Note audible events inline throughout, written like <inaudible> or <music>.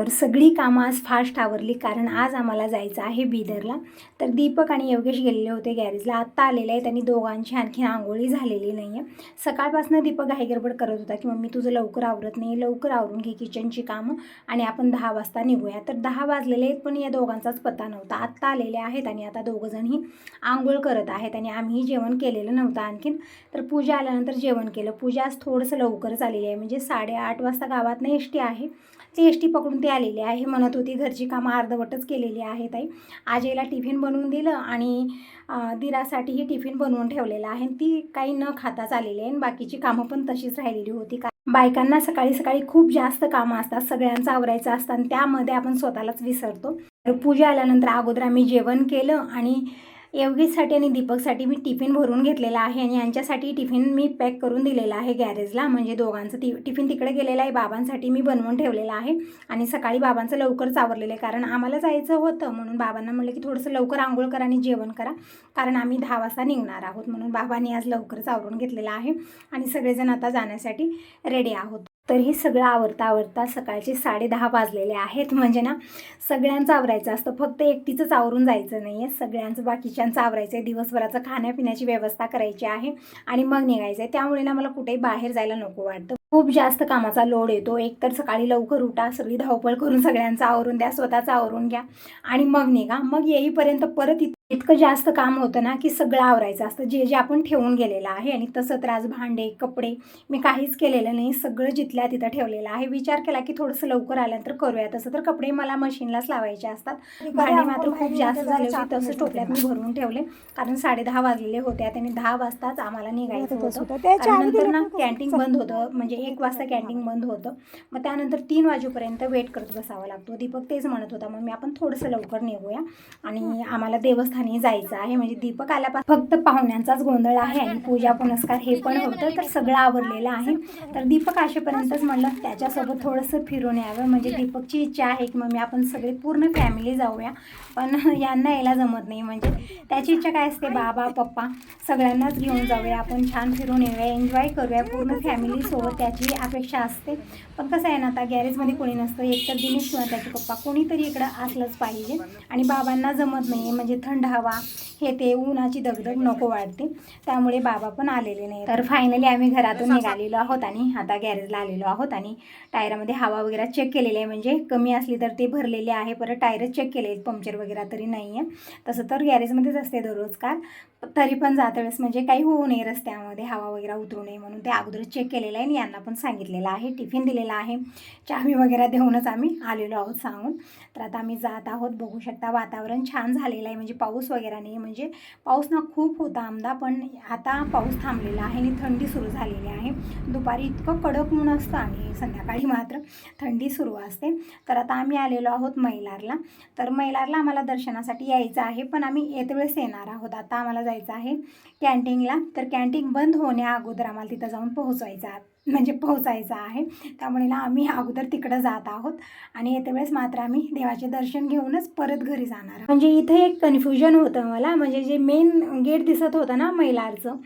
तर सगळी कामं आज फास्ट आवरली कारण आज आम्हाला जायचं आहे बिदरला. तर दीपक आणि योगेश गेलेले होते गॅरेजला. आत्ता आलेले आहेत आणि दोघांची आणखीन आंघोळी झालेली नाही आहे सकाळपासून दीपक घाईगडबड करत होता की मम्मी तुझं लवकर आवरत नाही. लवकर आवरून घे किचनची कामं आणि आपण दहा वाजता निघूया. तर दहा वाजलेले आहेत पण या दोघांचाच पत्ता नव्हता. आत्ता आलेले आहेत आणि आता दोघंजणही आंघोळ करत आहेत आणि आम्हीही जेवण केलेलं नव्हतं आणखीन. तर पूजा आल्यानंतर जेवण केलं. पूजा आज थोडंसं लवकरच आलेली आहे. म्हणजे साडेआठ वाजता गावातनं एस टी आहे. ती एस टी पकडून ते आलेली आहे. म्हणत होती घरची कामं अर्धवटच केलेली आहेत ताई. आजीला टिफिन बनवून दिलं आणि दिरासाठीही टिफिन बनवून ठेवलेलं आहे. ती काही न खाताच आलेली आहे आणि बाकीची कामं पण तशीच राहिलेली होती. का बायकांना सकाळी सकाळी खूप जास्त कामं असतात. सगळ्यांचं आवरायचं असतं आणि त्यामध्ये आपण स्वतःलाच विसरतो. तर पूजा आल्यानंतर अगोदर आम्ही जेवण केलं आणि योगेशसाठी आणि दीपकसाठी मी टिफिन भरून घेतलेला आहे आणि यांच्यासाठी टिफिन मी पॅक करून दिलेला आहे गॅरेजला. म्हणजे दोघांचं ति टिफिन तिकडे गेलेलं आहे बाबांसाठी मी बनवून ठेवलेलं आहे. आणि सकाळी बाबांचं लवकर चावरलेलं आहे कारण आम्हाला जायचं होतं. म्हणून बाबांना म्हटलं की थोडंसं लवकर आंघोळ करा आणि जेवण करा. कारण आम्ही दहा वाजता निघणार आहोत. म्हणून बाबांनी आज लवकर चावरून घेतलेलं आहे. आणि सगळेजण आता जाण्यासाठी रेडी आहोत. तर हे सगळं आवरता आवरता सकाळचे साडे दहा वाजलेले आहेत. म्हणजे ना सगळ्यांचं आवरायचं असतं. फक्त एकटीचंच आवरून जायचं नाही आहे सगळ्यांचं बाकीच्यांचं आवरायचं आहे दिवसभराचं खाण्यापिण्याची व्यवस्था करायची आहे आणि मग निघायचं आहे त्यामुळे ना मला कुठेही बाहेर जायला नको वाटतं. खूप जास्त कामाचा लोड येतो. एक तर सकाळी लवकर उठा सगळी धावपळ करून सगळ्यांचं आवरून द्या स्वतःचं आवरून घ्या आणि मग निघा. मग येईपर्यंत परत इतकं जास्त काम होतं ना की सगळं आवरायचं असतं. जे जे आपण ठेवून गेलेलं आहे आणि तसं तर आज भांडे कपडे मी काहीच केलेलं नाही. सगळं जिथल्या तिथं ठेवलेलं आहे. विचार केला की थोडंसं लवकर आल्यानंतर करूया. तसं तर कपडे मला मशीनलाच लावायचे असतात. भांडे मात्र खूप जास्त झाले होते. तसं टोपल्यात मी भरून ठेवले. कारण साडे दहा वाजलेले होते. आणि दहा वाजताच आम्हाला निघायचं होतं. कारण नंतर ना कॅन्टीन बंद होतं. म्हणजे एक वाजता कॅन्टीन बंद होतं. मग त्यानंतर तीन वाजेपर्यंत वेट करत बसावा लागतो. दीपक तेच म्हणत होता मग मी आपण थोडंसं लवकर निघूया आणि आम्हाला देवस्थानी जायचं आहे. म्हणजे दीपक आल्यापासून फक्त पाहुण्यांचाच गोंधळ आहे आणि पूजा पुनस्कार हे पण होतं. तर सगळं आवरलेलं आहे. तर दीपक असेपर्यंतच म्हणलं त्याच्यासोबत थोडंसं फिरून यावं. म्हणजे दीपकची इच्छा आहे की मग मी आपण सगळे पूर्ण फॅमिली जाऊया. पण यांना यायला जमत नाही. म्हणजे त्याची इच्छा काय असते? बाबा पप्पा सगळ्यांनाच घेऊन जाऊया. आपण छान फिरून येऊया एन्जॉय करूया. पूर्ण फॅमिलीसोबत त्याची अपेक्षा असते. पण कसं आहे ना आता गॅरेजमध्ये कोणी नसतं. एकतर दिनेश किंवा त्याचे पप्पा कोणीतरी इकडं असलंच पाहिजे. आणि बाबांना जमत नाही आहे म्हणजे थंड हवा. हे ते उन्हाची दगदग नको वाटते. त्यामुळे बाबा पण आलेले नाही तर फायनली आम्ही घरातून निघालेलो आहोत आणि आता गॅरेजला आलेलो आहोत आणि टायरामध्ये हवा वगैरे चेक केलेली आहे. म्हणजे कमी असली तर ते भरलेले आहे. परत टायरच चेक केले पंक्चर वगैरे तरी नाही आहे तसं तर गॅरेजमध्येच असते दररोज कार तरी पण जाता वेळेस म्हणजे काही होऊ नये रस्त्यामध्ये हवा वगैरे उतरू नये म्हणून. ते अगोदरच चेक केलेलं आहे आणि यांना पण सांगितलेलं आहे. टिफिन दिलेला आहे. चावी वगैरे देऊनच आम्ही आलेलो आहोत सांगून. तर आता आम्ही जात आहोत. बघू शकता वातावरण छान झालेलं आहे. म्हणजे पाऊस वगैरे नाही. म्हणजे पाऊस ना खूप होता आमदा पण आता पाऊस थांबलेला आहे आणि थंडी सुरू झालेली आहे. दुपारी इतकं कडक ऊन असतं आणि संध्याकाळी मात्र थंडी सुरू असते. तर आता आम्ही आलेलो आहोत मैलारला. तर मैलारला आम्हाला दर्शनासाठी यायचं आहे पण आम्ही येत वेळेस येणार आहोत. आता आम्हाला जायचं आहे कॅन्टीनला. तर कॅन्टीन बंद होण्या अगोदर आम्हाला तिथं जाऊन पोहोचवायचा म्हणजे पोहोचायचं आहे. त्यामुळे ना आम्ही अगोदर तिकडं जात आहोत आणि येते वेळेस मात्र आम्ही देवाचे दर्शन घेऊनच परत घरी जाणार म्हणजे इथे एक कन्फ्युजन होतं मला. म्हणजे जे मेन गेट दिसत होतं ना मैलारचं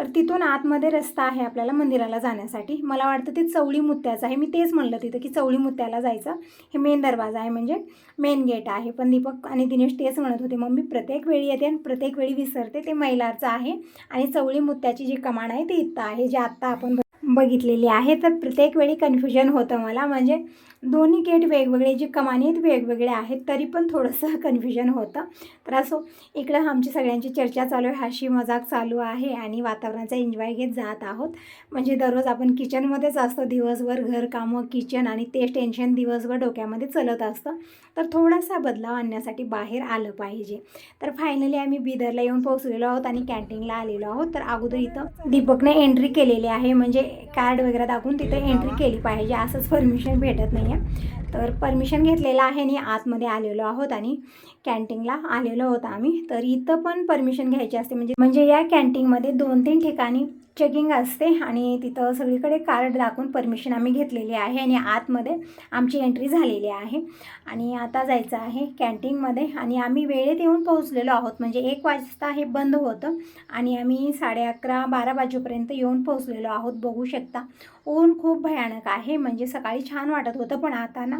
तर तिथून आतमध्ये रस्ता आहे आपल्याला मंदिराला जाण्यासाठी. मला वाटतं ते चवळी मुत्याचं आहे. मी तेच म्हणलं तिथं की चवळी मुत्याला जायचं. हे मेन दरवाजा आहे म्हणजे मेन गेट आहे. पण दीपक आणि दिनेश तेच म्हणत होते मग मी प्रत्येक वेळी येते आणि प्रत्येक वेळी विसरते. ते मैलारचं आहे आणि चवळी मुत्याची जी कमान आहे ती इथं आहे जे आत्ता आपण बघितलेली आहे. तर प्रत्येक वेळी कन्फ्युजन होतं मला. म्हणजे दोन्ही गेट वेगवेगळे जे कमानी आहेत वेगवेगळे आहेत तरी पण थोडंसं <laughs> कन्फ्युजन होतं. तर असो इकडं आमची सगळ्यांची चर्चा चालू आहे हाशी मजाक चालू आहे आणि वातावरणाचा एन्जॉय घेत जात आहोत. म्हणजे दररोज आपण किचनमध्येच असतो दिवसभर घरकामं किचन आणि ते टेन्शन दिवसभर डोक्यामध्ये चलत असतं. तर थोडासा बदलाव आणण्यासाठी बाहेर आलं पाहिजे. तर फायनली आम्ही बिदरला येऊन पोहोचलेलो आहोत आणि कॅन्टीनला आलेलो आहोत. तर अगोदर इथं दीपकने एंट्री केलेली आहे. म्हणजे कार्ड वगैरे दाखवून तिथं एंट्री केली पाहिजे. असंच परमिशन भेटत नाही आहे तर परमिशन घेतलेलं आहे आणि आतमध्ये आलेलो आहोत आणि कॅन्टीनला आलेलो आहोत आम्ही. तर इथं पण परमिशन घ्यायची असते. म्हणजे म्हणजे या कॅन्टीनमध्ये दोन तीन ठिकाणी चेकिंग असते आणि तिथं सगळीकडे कार्ड दाखवून परमिशन आम्ही घेतलेली आहे आणि आतमध्ये आमची एंट्री झालेली आहे. आणि आता जायचं आहे कॅन्टीनमध्ये आणि आम्ही वेळेत येऊन पोहोचलेलो आहोत. म्हणजे एक वाजता हे बंद होतं आणि आम्ही साडे अकरा बारा वाजेपर्यंत येऊन पोहोचलेलो आहोत. बघू शकता. ऊन खूप भयानक आहे. म्हणजे सकाळी छान वाटत होतं पण आता ना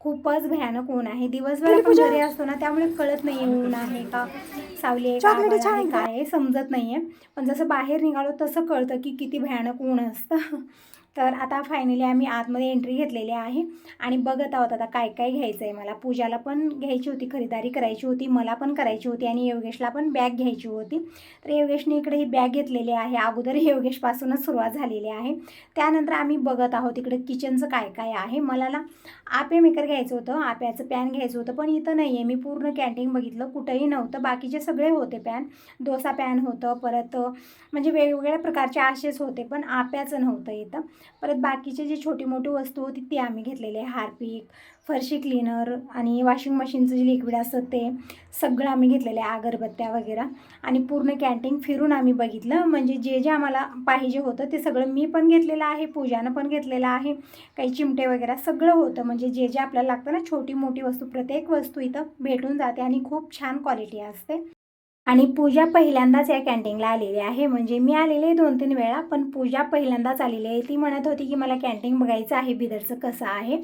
खूपच भयानक ऊन आहे. दिवसभर आपण घरी असतो ना त्यामुळे कळत नाही ऊन आहे का सावली आहे का आभाळ आहे? काय आहे समजत नाही आहे पण जसं बाहेर निघालो तसं कळतं की किती भयानक ऊन असतं. तर आता फायनली आम्ही आतमध्ये एंट्री घेतलेली आहे. आणि बघत आहोत आता काय काय घ्यायचं आहे मला. पूजाला पण घ्यायची होती खरेदारी करायची होती मला पण करायची होती आणि योगेशला पण बॅग घ्यायची होती. तर योगेशने इकडे ही बॅग घेतलेली आहे. अगोदर <laughs> योगेशपासूनच सुरुवात झालेली आहे. त्यानंतर आम्ही बघत आहोत इकडे किचनचं काय काय आहे. मला ना आपे मेकर घ्यायचं होतं. आप्याचं पॅन घ्यायचं होतं पण इथं नाही आहे मी पूर्ण कॅन्टीन बघितलं कुठंही नव्हतं. बाकीचे सगळे होते पॅन डोसा पॅन होतं परत म्हणजे वेगवेगळ्या प्रकारचे आशेच होते पण आप्याचं नव्हतं इथं. परत बाकीचे जे छोटी मोठी वस्तू होती ती आम्ही घेतलेले हार्पिक फरशी क्लीनर आणि वॉशिंग मशीनचं जे लिक्विड असतं ते सगळं आम्ही घेतलेलं आहे अगरबत्त्या वगैरे. आणि पूर्ण कॅन्टीन फिरून आम्ही बघितलं. म्हणजे जे जे आम्हाला पाहिजे होतं ते सगळं मी पण घेतलेलं आहे पूजानं पण घेतलेलं आहे. काही चिमटे वगैरे सगळं होतं. म्हणजे जे जे आपल्याला लागतं ना छोटी मोठी वस्तू प्रत्येक वस्तू इथं भेटून जाते आणि खूप छान क्वालिटी असते. आणि पूजा पहिल्यांदाच या कॅन्टीनला आलेली आहे. म्हणजे मी आलेले आहे दोन तीन वेळा पण पूजा पहिल्यांदाच आलेली आहे. ती म्हणत होती की मला कॅन्टीन बघायचं आहे बिदरचं कसं आहे.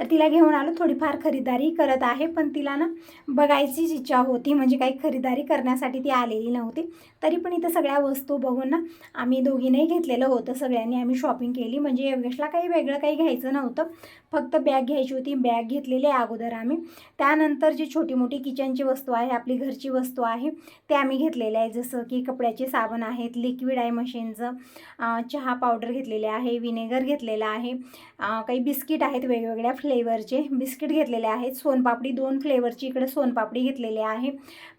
तर तिला घेऊन आलो थोडीफार खरीदारी करत आहे पण तिला ना बघायचीच इच्छा होती. म्हणजे काही खरीदारी करण्यासाठी ती आलेली नव्हती. तरी पण इथं सगळ्या वस्तू बघून ना आम्ही दोघींनाही घेतलेलं होतं. सगळ्यांनी आम्ही शॉपिंग केली. म्हणजे योगेशला काही वेगळं काही घ्यायचं नव्हतं. फक्त बॅग घ्यायची होती. बॅग घेतलेली आहे अगोदर आम्ही. त्यानंतर जी छोटी मोठी किचनची वस्तू आहे आपली घरची वस्तू आहे ते आम्ही घेतलेले आहे. जसं की कपड्याचे साबण आहेत लिक्विड आहे मशीनचं चहा पावडर घेतलेले आहे विनेगर घेतलेलं आहे. काही बिस्किट आहेत वेगवेगळ्या फ्लेवरचे. बिस्किट घेतलेले आहेत सोनपापडी दोन फ्लेवरची इकडे सोनपापडी घेतलेली आहे.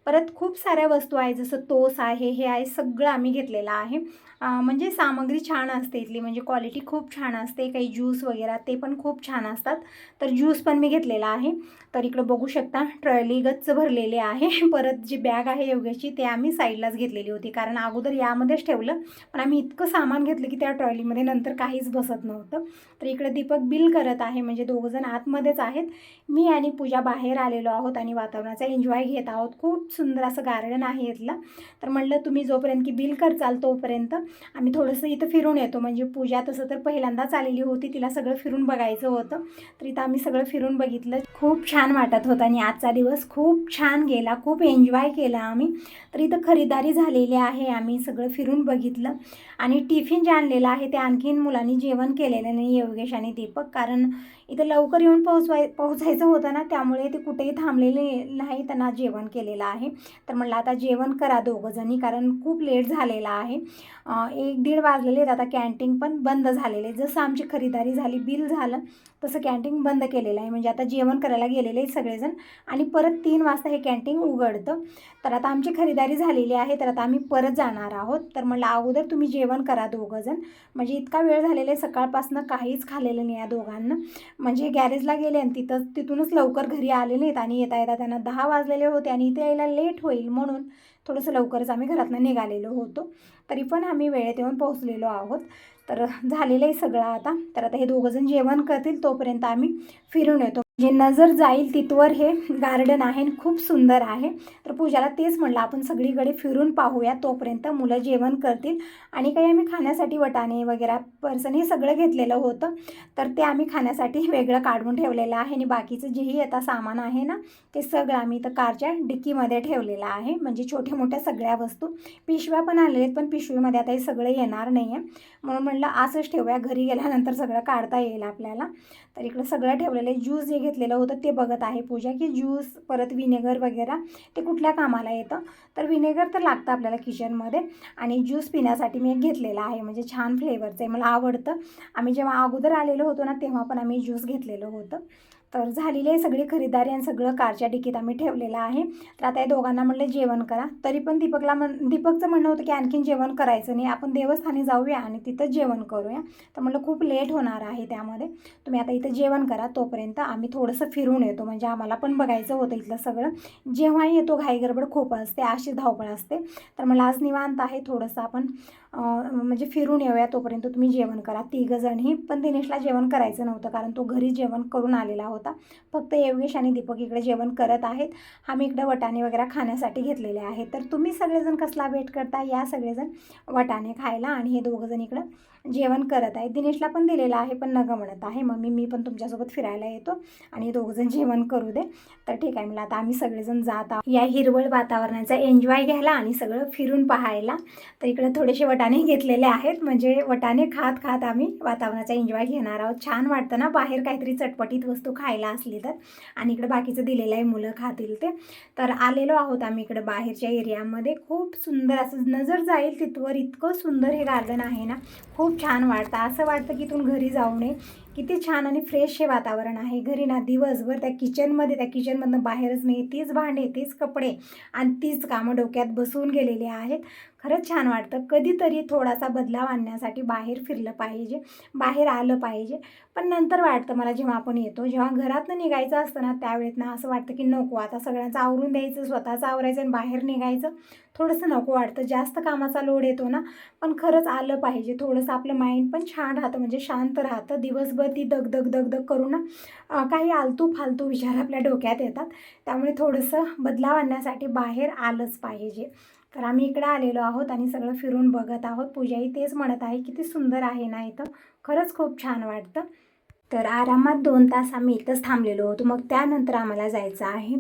परत खूप साऱ्या वस्तू आहे जसं तोस आहे हे आहे सगळं आम्ही घेतलेलं आहे. म्हणजे सामग्री छान असते इथली म्हणजे क्वालिटी खूप छान असते. काही ज्यूस वगैरे ते पण खूप छान असतात. तर ज्यूस पण मी घेतलेला आहे. तर इकडं बघू शकता ट्रॉली गच्च भरलेली आहे. <laughs> परत जी बॅग आहे योगाची ते आम्ही साईडलाच घेतलेली होती. कारण अगोदर यामध्येच ठेवलं पण आम्ही इतकं सामान घेतलं की त्या ट्रॉलीमध्ये नंतर काहीच बसत नव्हतं. तर इकडे दीपक बिल करत आहे म्हणजे दोघंजण आतमध्येच आहेत. मी आणि पूजा बाहेर आलेलो आहोत आणि वातावरणाचा एन्जॉय घेत आहोत. खूप सुंदर असं गार्डन आहे इथलं. तर म्हणलं तुम्ही जोपर्यंत की बिल करचाल तोपर्यंत आम्ही थोडंसं इथं फिरून येतो. म्हणजे पूजा तसं तर पहिल्यांदाच आलेली होती तिला सगळं फिरून बघायचं होतं. तर इथं आम्ही सगळं फिरून बघितलं. खूप छान वाटत होतं आणि आजचा दिवस खूप छान गेला खूप एन्जॉय केला आम्ही. तर इथं खरीदारी झालेली आहे आम्ही सगळं फिरून बघितलं. आणि टिफिन जे आणलेलं आहे ते आणखीन मुलांनी जेवण केलेलं नाही योगेश आणि दीपक. कारण इथं लवकर येऊन पोहोचवाय पोहोचायचं होतं ना त्यामुळे ते कुठेही थांबलेले नाही. त्यांना जेवण केलेलं आहे. तर म्हणलं आता जेवण करा दोघंजणी कारण खूप लेट झालेला आहे. एक दीड वाजलेले आहेत. आता कॅन्टीन पण बंद झालेले जसं आमची खरीदारी झाली बिल झालं तसं कॅन्टीन बंद केलेलं आहे. म्हणजे आता जेवण करायला गेलेले आहेत सगळेजण आणि परत तीन वाजता हे कॅन्टीन उघडतं. तर आता आमची खरेदारी झालेली आहे. तर आता आम्ही परत जाणार आहोत. तर म्हणलं अगोदर तुम्ही जेवण करा दोघंजण. म्हणजे इतका वेळ झालेला आहे. सकाळपासनं काहीच खाल्लेलं नाही या दोघांना. म्हणजे गॅरेजला गेले आणि तिथं तिथूनच लवकर घरी आलेले आहेत आणि येता येता त्यांना दहा वाजलेले होते आणि इथे यायला लेट होईल म्हणून थोडंसं लवकरच आम्ही घरातनं निघालेलो होतो. तरी पण आम्ही वेळेत येऊन पोहोचलेलो आहोत. तर झालेलं आहे सगळं आता. तर आता हे दोघंजण जेवण करतील तोपर्यंत आम्ही फिरून येतो. जे नजर जाईल तिथवर हे गार्डन आहे आणि खूप सुंदर आहे. तर पूजाला तेच म्हणलं आपण सगळीकडे फिरून पाहूया तोपर्यंत मुलं जेवण करतील. आणि काही आम्ही खाण्यासाठी वटाणे वगैरे पर्सन हे सगळं घेतलेलं होतं. तर ते आम्ही खाण्यासाठी वेगळं काढून ठेवलेलं आहे. आणि बाकीचं जेही आता सामान आहे ना ते सगळं आम्ही इथं कारच्या डिक्कीमध्ये ठेवलेलं आहे. म्हणजे छोट्या मोठ्या सगळ्या वस्तू. पिशव्या पण आलेल्या आहेत पण पिशवीमध्ये आता हे सगळं येणार नाही आहे म्हणून म्हणलं असंच ठेवूया. घरी गेल्यानंतर सगळं काढता येईल आपल्याला. तर इकडं सगळं ठेवलेलं आहे. ज्यूस जे घेतलेलं होतं ते बघत आहे पूजा की ज्यूस परत विनेगर वगैरे ते कुठल्या कामाला येतं? तर विनेगर तर लागतं आपल्याला किचनमध्ये आणि ज्यूस पिण्यासाठी मी एक घेतलेला आहे. म्हणजे छान फ्लेवरचं आहे. मला आवडतं. आम्ही जेव्हा अगोदर आलेलो होतो ना तेव्हा पण आम्ही ज्यूस घेतलेलं होतं. तर झालेली आहे सगळी खरीदारी आणि सगळं कारच्या डिकीत आम्ही ठेवलेलं आहे. तर आता या दोघांना म्हणलं जेवण करा. तरी पण दीपकला म्हण दीपकचं म्हणणं होतं की आणखीन जेवण करायचं नाही. आपण देवस्थानी जाऊया आणि तिथं जेवण करूया. तर म्हणलं खूप लेट होणार आहे त्यामध्ये. तुम्ही आता इथं जेवण करा तोपर्यंत आम्ही थोडंसं फिरून येतो. म्हणजे आम्हाला पण बघायचं होतं इथलं सगळं. जेव्हाही येतो घाई गडबड खूप असते अशी धावपळ असते. तर मला आज निवांत आहे. थोडंसं आपण म्हणजे फिरून येऊया तोपर्यंत तुम्ही जेवण करा. तिघंजणही. पण दिनेशला जेवण करायचं नव्हतं कारण तो घरी जेवण करून आलेला होता. होता. फक्त योगेश आणि दीपक इकडे जेवण करत आहेत. आम्ही इकडे वटाणे वगैरे खाण्यासाठी घेतलेले आहेत. तर तुम्ही सगळेजण कसला वेट करता? या सगळेजण वटाणे खायला आणि हे दोघंजण इकडं जेवण करत आहे. दिनेशला पण दिलेलं आहे पण नगं म्हणत आहे. मम्मी मी पण तुमच्यासोबत फिरायला येतो आणि दोघंजण जेवण करू दे. तर ठीक आहे मला आता आम्ही सगळेजण जात आहोत. या हिरवळ वातावरणाचा एन्जॉय घ्यायला आणि सगळं फिरून पाहायला. तर इकडे थोडेसे वटाणे घेतलेले आहेत. म्हणजे वटाणे खात खात आम्ही वातावरणाचा एन्जॉय घेणार आहोत. छान वाटतं ना बाहेर काहीतरी चटपटीत वस्तू खायला असली तर. आणि इकडे बाकीचं दिलेलं आहे मुलं खातील ते. तर आलेलो आहोत आम्ही इकडे बाहेरच्या एरियामध्ये खूप सुंदर असं नजर जाईल तिथवर. इतकं सुंदर हे गार्डन आहे ना. खूप छान वाटतं. असं वाटतं की इथून घरी जाऊ नये. किती छान आणि फ्रेश हे वातावरण आहे. घरी ना दिवसभर त्या किचनमध्ये त्या किचनमधनं बाहेरच नाही. तीच भांडे तीच कपडे आणि तीच कामं डोक्यात बसवून गेलेली आहेत. खरंच छान वाटतं. कधीतरी थोडासा बदलाव आणण्यासाठी बाहेर फिरलं पाहिजे बाहेर आलं पाहिजे. पण नंतर वाटतं मला जेव्हा आपण येतो जेव्हा घरातनं निघायचं असतं ना त्यावेळेत ना असं वाटतं की नको आता सगळ्यांचं आवरून द्यायचं स्वतःचं आवरायचं आणि बाहेर निघायचं. थोडंसं नको वाटतं. जास्त कामाचा लोड येतो ना पण खरंच आलं पाहिजे. थोडंसं आपलं माइंड पण छान राहतं म्हणजे शांत राहतं. दिवसभर ती दगदग दगदग करून ना काही आलतू फालतू विचार आपल्या डोक्यात येतात. त्यामुळे थोडंसं बदलाव आणण्यासाठी बाहेर आलंच पाहिजे. तर आम्ही इकडं आलेलो आहोत आणि सगळं फिरून बघत आहोत. पूजाही तेच म्हणत आहे किती सुंदर आहे ना इथं. खरंच खूप छान वाटतं. तर आरामात दोन तास आम्ही इथंच थांबलेलो होतो. मग त्यानंतर आम्हाला जायचं आहे.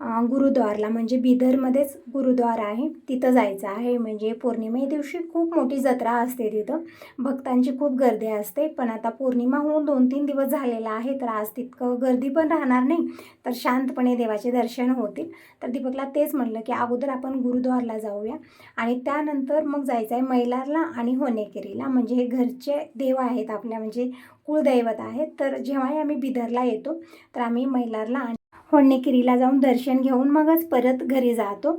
गुरुद्वारला म्हणजे बिदरमध्येच गुरुद्वार आहे. तिथं जायचं आहे. म्हणजे पौर्णिमे दिवशी खूप मोठी जत्रा असते तिथं. भक्तांची खूप गर्दी असते. पण आता पौर्णिमा होऊन दोन तीन दिवस झालेला आहे तर आज तितकं गर्दी पण राहणार नाही. तर शांतपणे देवाचे दर्शन होतील. तर दीपकला तेच म्हटलं की अगोदर आपण गुरुद्वारला जाऊया. आणि त्यानंतर मग जायचं आहे मैलारला आणि होनेकेरीला म्हणजे हे घरचे देव आहेत आपल्या म्हणजे कुळदैवत आहेत. तर जेव्हाही आम्ही बिदरला येतो तर आम्ही मैलारला आणि होन्नेकिरीला जाऊन दर्शन घेऊन मगच परत घरी जातो.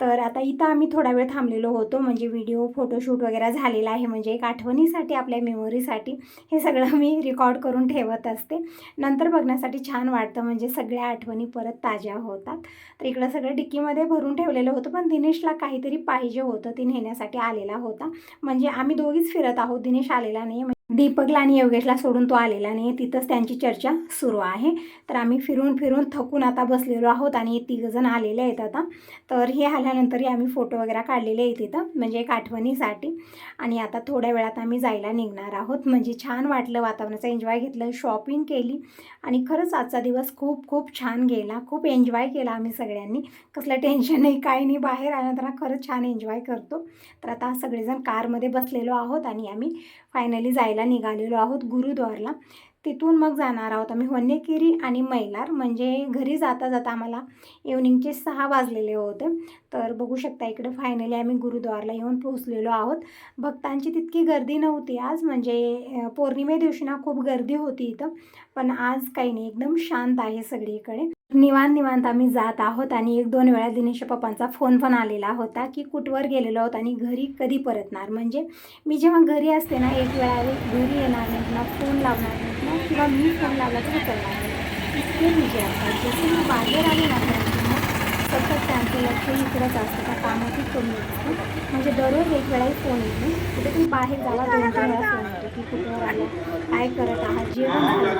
तर आता इथं आम्ही थोडा वेळ थांबलेलो होतो म्हणजे व्हिडिओ फोटोशूट वगैरे झालेला आहे म्हणजे एक आठवणीसाठी आपल्या मेमोरीसाठी हे सगळं मी रेकॉर्ड करून ठेवत असते. नंतर बघण्यासाठी छान वाटतं म्हणजे सगळ्या आठवणी परत ताज्या होतात. तर इकडं सगळं डिक्कीमध्ये भरून ठेवलेलं होतं पण दिनेशला काहीतरी पाहिजे होतं ते नेण्यासाठी आलेला होता. म्हणजे आम्ही दोघीच फिरत आहोत दिनेश आलेला नाही म्हणजे दीपकला आणि योगेशला सोडून तो आलेला नाही तिथंच त्यांची चर्चा सुरू आहे. तर आम्ही फिरून फिरून थकून आता बसलेलो आहोत आणि तिघजण आलेले आहेत आता. तर हे आल्यानंतरही आम्ही फोटो वगैरे काढलेले आहेत तिथं म्हणजे एक आठवणीसाठी. आणि आता थोड्या वेळात आम्ही जायला निघणार आहोत. म्हणजे छान वाटलं वातावरणाचा एन्जॉय घेतलं शॉपिंग केली. आणि खरंच आजचा दिवस खूप खूप छान गेला. खूप एन्जॉय केला आम्ही सगळ्यांनी. कसलं टेन्शन नाही काही नाही. बाहेर आल्यानंतर खरंच छान एन्जॉय करतो. तर आता सगळेजण कारमध्ये बसलेलो आहोत आणि आम्ही फायनली जायला निघालेलो आहोत गुरुद्वारला. तिथून मग जाणार आहोत आम्ही वन्यकिरी आणि मैलार. म्हणजे घरी जाता जाता आम्हाला इव्हनिंगचे सहा वाजलेले होते. तर बघू शकता इकडे फायनली आम्ही गुरुद्वारला येऊन पोहोचलेलो आहोत. भक्तांची तितकी गर्दी नव्हती आज. म्हणजे पौर्णिमे दिवशी ना खूप गर्दी होती इथं. पण आज काही नाही. एकदम शांत आहे सगळीकडे. निवांत निवांत आम्ही जात आहोत आणि एक दोन वेळा दिनेश पप्पांचा फोन पण आलेला होता की कुठवर गेलेलो आहोत आणि घरी कधी परतणार. म्हणजे मी जेव्हा घरी असते ना एक वेळा घरी येणार नाही. फोन लावणार नाही किंवा मी फोन लावला तर उचलणार नाही. इतके विजय असतात जसे मी बाहेर आले ना घरातून सतत त्यांचं लक्ष इकडंच असतं त्या कामाची कमी असतं. म्हणजे दररोज एक वेळाही फोन येतो. कुठे तुम्ही बाहेर जावा दोन तीन वेळा फोन येतो की कुठं आलं काय करत आहात जेवण झालं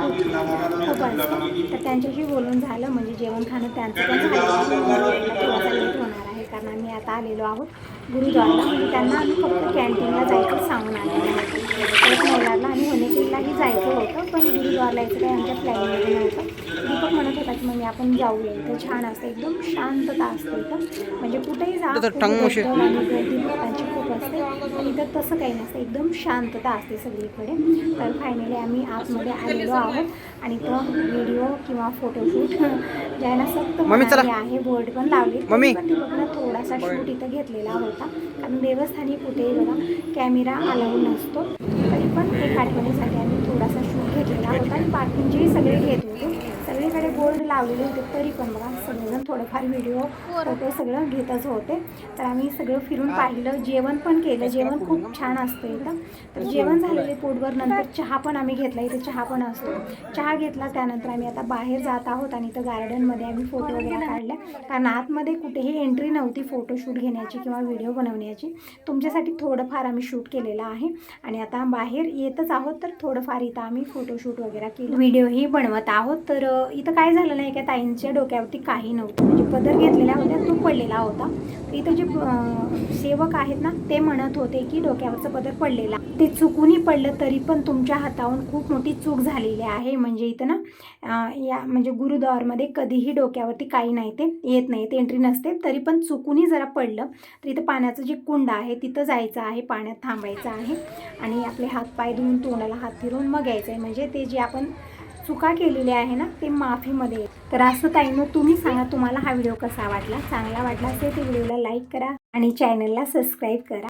खूप खूप असतं. तर त्यांच्याशी बोलून झालं म्हणजे जेवण खाणं त्यांचं पण झालं. लेट होणार आहे कारण आम्ही आता आलेलो आहोत. गुरुद्वारला म्हणजे त्यांना आम्ही फक्त कॅन्टीनला जायचं सांगून आलेलो परत मैलारला आणि होनेकेरीलाही जायचं होतं पण गुरुद्वारला यायचं काही आमच्या प्लॅनिंगमध्ये नव्हतं. दीपक म्हणत होता की मम्मी आपण जाऊया इथं. छान असतं एकदम शांतता असते इथं. म्हणजे कुठेही जा इथं खूप आणि असते. पण इथं तसं काही नसतं एकदम शांतता असते सगळीकडे. तर फायनली आम्ही आतमध्ये आलेलो आहोत आणि इथं व्हिडिओ किंवा फोटोशूट ज्यांना सक्त आहे बोर्ड पण लावले मम्मी. पण दीपकनं थोडासा शूट इथं घेतलेला होता कारण देवस्थानी कुठेही बघा कॅमेरा अलाऊ नसतो. तरी पण एक आठवणीसाठी आम्ही थोडासा शूट घेतलेला होता आणि बाकींचेही सगळे घेत होते सगळीकडे बोर्ड लावलेले होते तरी पण बघा सगळेजण थोडंफार व्हिडिओ फोटो सगळं घेतच होते. तर आम्ही सगळं फिरून पाहिलं जेवण पण केलं जेवण खूप छान असतं इथं. तर जेवण झालेले पोटभर नंतर चहा पण आम्ही घेतला इथं चहा पण असतो. चहा घेतला त्यानंतर आम्ही आता बाहेर जात आहोत आणि इथं गार्डनमध्ये आम्ही फोटो वगैरे काढले. कारण आतमध्ये कुठेही एंट्री नव्हती फोटोशूट घेण्याची किंवा व्हिडिओ बनवण्याची. तुमच्यासाठी थोडंफार आम्ही शूट केलेलं आहे. आणि आता बाहेर येतच आहोत तर थोडंफार इथं आम्ही फोटोशूट वगैरे केलं. व्हिडिओही बनवत आहोत तर इथं काय झालं नाही का ताईंच्या डोक्यावरती काही नव्हतं. म्हणजे पदर घेतलेला होता तो पडलेला होता. इथं जे सेवक आहेत ना ते म्हणत होते की डोक्यावरचं पदर पडलेला ते चुकूनही पडलं तरी पण तुमच्या हाताहून खूप मोठी चूक झालेली आहे. म्हणजे इथं ना या म्हणजे गुरुद्वारमध्ये कधीही डोक्यावरती काही नाही ते येत नाही ते एंट्री नसते. तरी पण चुकूनही जरा पडलं. तर इथं पाण्याचं जे कुंड आहे तिथं जायचं आहे पाण्यात थांबायचं आहे. आणि आपले हात पाय धुवून तोंडाला हात फिरवून मग यायचं आहे म्हणजे ते जे आपण चुका केलेल्या आहे ना ते माफीमध्ये तर असं ताईनं तुम्ही सांगा तुम्हाला हा व्हिडिओ कसा वाटला? चांगला वाटला असेल तर व्हिडिओला लाईक करा आणि चॅनलला सबस्क्राईब करा.